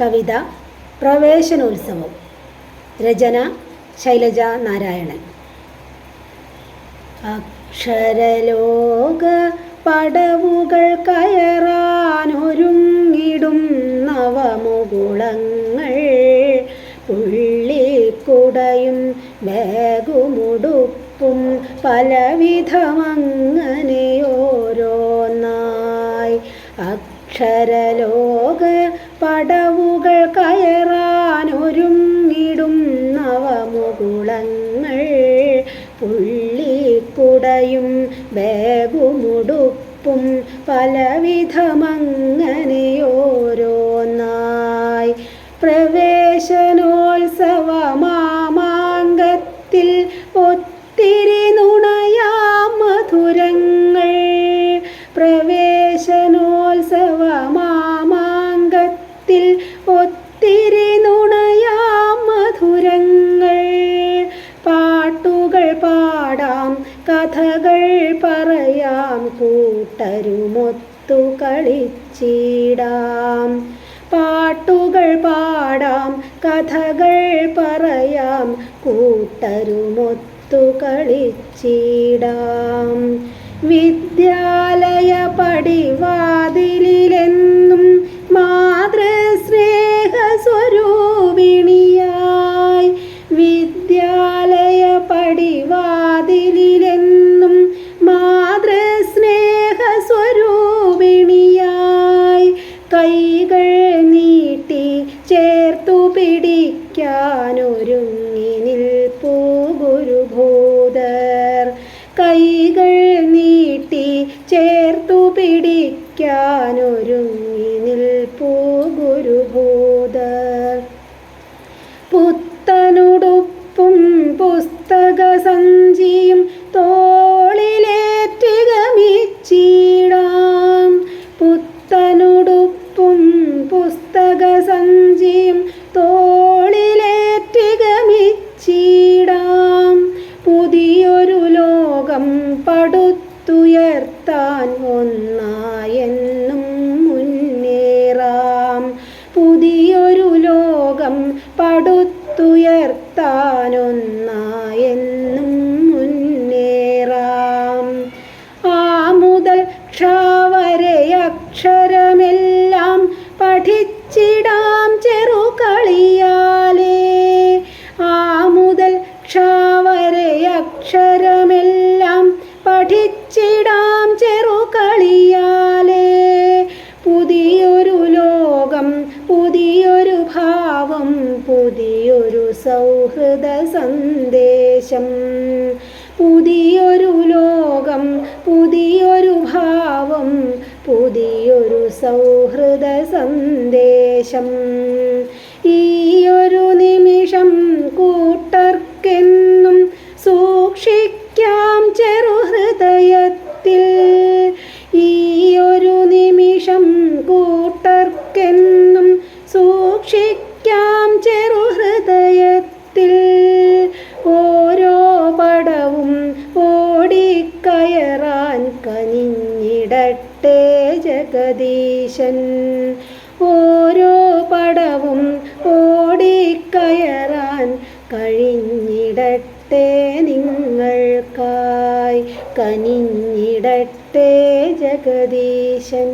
കവിത പ്രവേശനോത്സവം. രചന ശൈലജ നാരായണൻ. അക്ഷരലോക പടവുകൾ കയറാനൊരുങ്ങിടും നവമുകുളങ്ങൾ പുള്ളിക്കുടയും ബാഗുമുടുപ്പും പലവിധമങ്ങനെയോരോന്നായി അക്ഷരലോക പടവുകൾ കയറാനൊരുങ്ങിടും നവമുകുളങ്ങൾ പുള്ളിക്കുടയും ബാഗുമുടുപ്പും പലവിധമങ്ങനെയോരോന്നായി. പ്രവേശനോത്സവമാമാങ്കത്തിൽ ഒത്തിരി പാടാം കഥകൾ പറയാം കൂട്ടരുമൊത്തു കളിച്ചിടാം. പാട്ടുകൾ പാടാം കഥകൾ പറയാം കൂട്ടരുമൊത്തു കളിച്ചിടാം. വിദ്യാലയ പടിവാതിലെന്നും നീട്ടി ചേർത്തു പിടിക്കാനൊരുങ്ങി നിൽപ്പൂ ഗുരുഭൂതർ കൈകൾ പുസ്തക സഞ്ചിയും തോളിലേറ്റുകമിച്ചിടാം പുതിയൊരു ലോകം പടുത്തുയർത്താൻ ഒന്നായെന്നും മുന്നേറാം. പുതിയൊരു ലോകം പടുത്തുയർത്താൻ അക്ഷരമെല്ലാം പഠിച്ചിടാം ചെറുകളിയാലേ. പുതിയൊരു ലോകം പുതിയൊരു ഭാവം പുതിയൊരു സൗഹൃദ സന്ദേശം. പുതിയൊരു ലോകം പുതിയൊരു ഭാവം പുതിയൊരു സൗഹൃദ സന്ദേശം. ജഗദീശൻ ഓരോ പടവും ഓടിക്കയറാൻ കഴിഞ്ഞിടട്ടെ നിങ്ങൾക്കായി. കനിഞ്ഞിടട്ടെ ജഗദീശൻ.